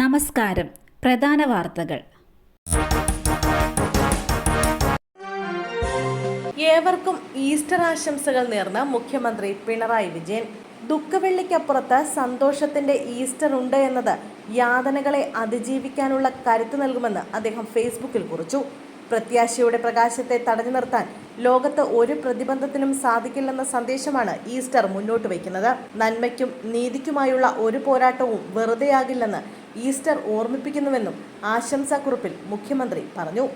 നമസ്കാരം. പ്രധാന വാർത്തകൾ. ഏവർക്കും ഈസ്റ്റർ ആശംസകൾ നേർന്ന് മുഖ്യമന്ത്രി പിണറായി വിജയൻ. ദുഃഖവെള്ളിക്കപ്പുറത്ത് സന്തോഷത്തിന്റെ ഈസ്റ്റർ ഉണ്ട് എന്നത് യാതനകളെ അതിജീവിക്കാനുള്ള കരുത്ത് നൽകുമെന്ന് അദ്ദേഹം ഫേസ്ബുക്കിൽ കുറിച്ചു. പ്രത്യാശയുടെ പ്രകാശത്തെ തടഞ്ഞു നിർത്താൻ ലോകത്ത് ഒരു പ്രതിബന്ധത്തിനും സാധിക്കില്ലെന്ന സന്ദേശമാണ് ഈസ്റ്റർ മുന്നോട്ട് വയ്ക്കുന്നത്. നന്മയ്ക്കും നീതിക്കുമായുള്ള ഒരു പോരാട്ടവും വെറുതെയാകില്ലെന്ന് ഈസ്റ്റർ ഓർമ്മിപ്പിക്കുന്നുവെന്നും ആശംസാക്കുറിപ്പിൽ മുഖ്യമന്ത്രി പറഞ്ഞു.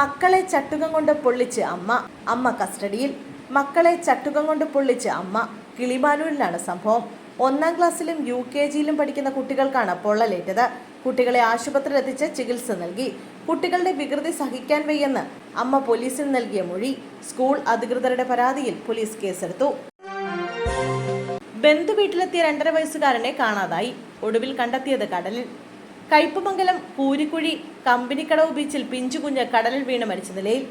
മക്കളെ ചട്ടുകം കൊണ്ട് പൊള്ളിച്ച് അമ്മ അമ്മ കസ്റ്റഡിയിൽ. മക്കളെ ചട്ടുകം കൊണ്ട് പൊള്ളിച്ച് അമ്മ കിളിമാനൂരിലാണ് സംഭവം. ഒന്നാം ക്ലാസ്സിലും യു കെ ജിയിലും പഠിക്കുന്ന കുട്ടികൾക്കാണ് പൊള്ളലേറ്റത്. കുട്ടികളെ ആശുപത്രിയിലെത്തിച്ച് ചികിത്സ നൽകി. കുട്ടികളുടെ വികൃതി സഹിക്കാൻ വയ്യെന്ന് അമ്മ പോലീസിന് നൽകിയ മൊഴി. സ്കൂൾ അധികൃതരുടെ പരാതിയിൽ പോലീസ് കേസെടുത്തു. ബന്ധു വീട്ടിലെത്തിയ രണ്ടര വയസ്സുകാരനെ കാണാതായി. ഒടുവിൽ കണ്ടെത്തിയത് കടലിൽ. കയ്പമംഗലം പൂരിക്കുഴി കമ്പനിക്കടവ് ബീച്ചിൽ പിഞ്ചുകുഞ്ഞ് കടലിൽ വീണ് മരിച്ച നിലയിൽ.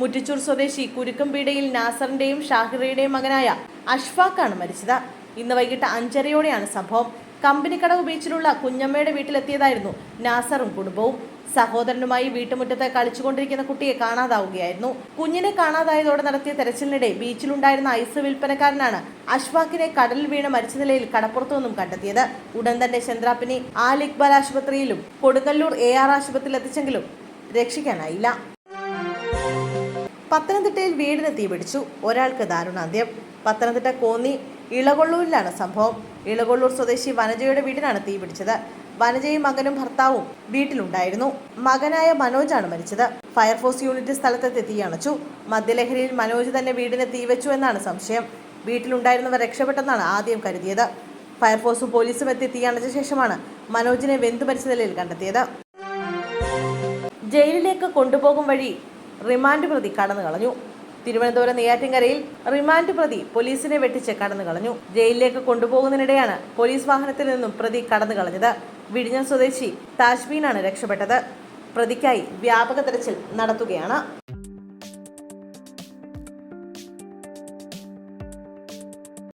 മുറ്റിച്ചൂർ സ്വദേശി കുരുക്കമ്പീടയിൽ നാസറിന്റെയും ഷാഹിറയുടെയും മകനായ അഷ്ഫാഖാണ് മരിച്ചത്. ഇന്ന് വൈകിട്ട് അഞ്ചരയോടെയാണ് സംഭവം. കമ്പനിക്കടവ് ബീച്ചിലുള്ള കുഞ്ഞമ്മയുടെ വീട്ടിലെത്തിയതായിരുന്നു നാസറും കുടുംബവും. സഹോദരനുമായി വീട്ടുമുറ്റത്ത് കളിച്ചുകൊണ്ടിരിക്കുന്ന കുട്ടിയെ കാണാതാവുകയായിരുന്നു. കുഞ്ഞിനെ കാണാതായതോടെ നടത്തിയ തെരച്ചിലിനിടെ ബീച്ചിലുണ്ടായിരുന്ന ഐസ് വിൽപ്പനക്കാരനാണ് അഷ്ഫാഖിനെ കടലിൽ വീണ് മരിച്ച നിലയിൽ കടപ്പുറത്തു നിന്നും കണ്ടെത്തിയത്. ഉടൻ തന്നെ ചന്ദ്രാപ്പിനെ ആൽ ഇക്ബാൽ ആശുപത്രിയിലും കൊടുങ്ങല്ലൂർ എ ആർ ആശുപത്രിയിൽ എത്തിച്ചെങ്കിലും രക്ഷിക്കാനായില്ല. പത്തനംതിട്ടയിൽ വീടിന് തീപിടിച്ചു. ഒരാൾക്ക് ദാരുണാന്ത്യം. പത്തനംതിട്ട കോന്നി ഇളകൊള്ളൂരിലാണ് സംഭവം. ഇളകൊള്ളൂർ സ്വദേശി വനജയുടെ വീടിനാണ് തീപിടിച്ചത് വനജയും മകനും ഭർത്താവും വീട്ടിലുണ്ടായിരുന്നു. മകനായ മനോജാണ് മരിച്ചത്. ഫയർഫോഴ്സ് യൂണിറ്റ് സ്ഥലത്തെത്തി തീയണച്ചു മദ്യലഹരിയിൽ മനോജ് തന്നെ വീടിന് തീവച്ചു എന്നാണ് സംശയം. വീട്ടിലുണ്ടായിരുന്നവർ രക്ഷപ്പെട്ടെന്നാണ് ആദ്യം കരുതിയത്. ഫയർഫോഴ്സും പോലീസും എത്തി തീയണച്ച ശേഷമാണ് മനോജിനെ വെന്തു മരിച്ച നിലയിൽ കണ്ടെത്തിയത്. ജയിലിലേക്ക് കൊണ്ടുപോകും വഴി റിമാൻഡ് പ്രതി കടന്നു കളഞ്ഞു തിരുവനന്തപുരം നെയ്യാറ്റിൻകരയിൽ റിമാൻഡ് പ്രതി പോലീസിനെ വെട്ടിച്ച് കടന്നു കളഞ്ഞു ജയിലിലേക്ക് കൊണ്ടുപോകുന്നതിനിടെയാണ് പോലീസ് വാഹനത്തിൽ നിന്നും പ്രതി കടന്നു കളഞ്ഞത് വിഴിഞ്ഞം സ്വദേശി താജ്മീനാണ് രക്ഷപ്പെട്ടത്. പ്രതിക്കായി വ്യാപക തെരച്ചിൽ നടത്തുകയാണ്.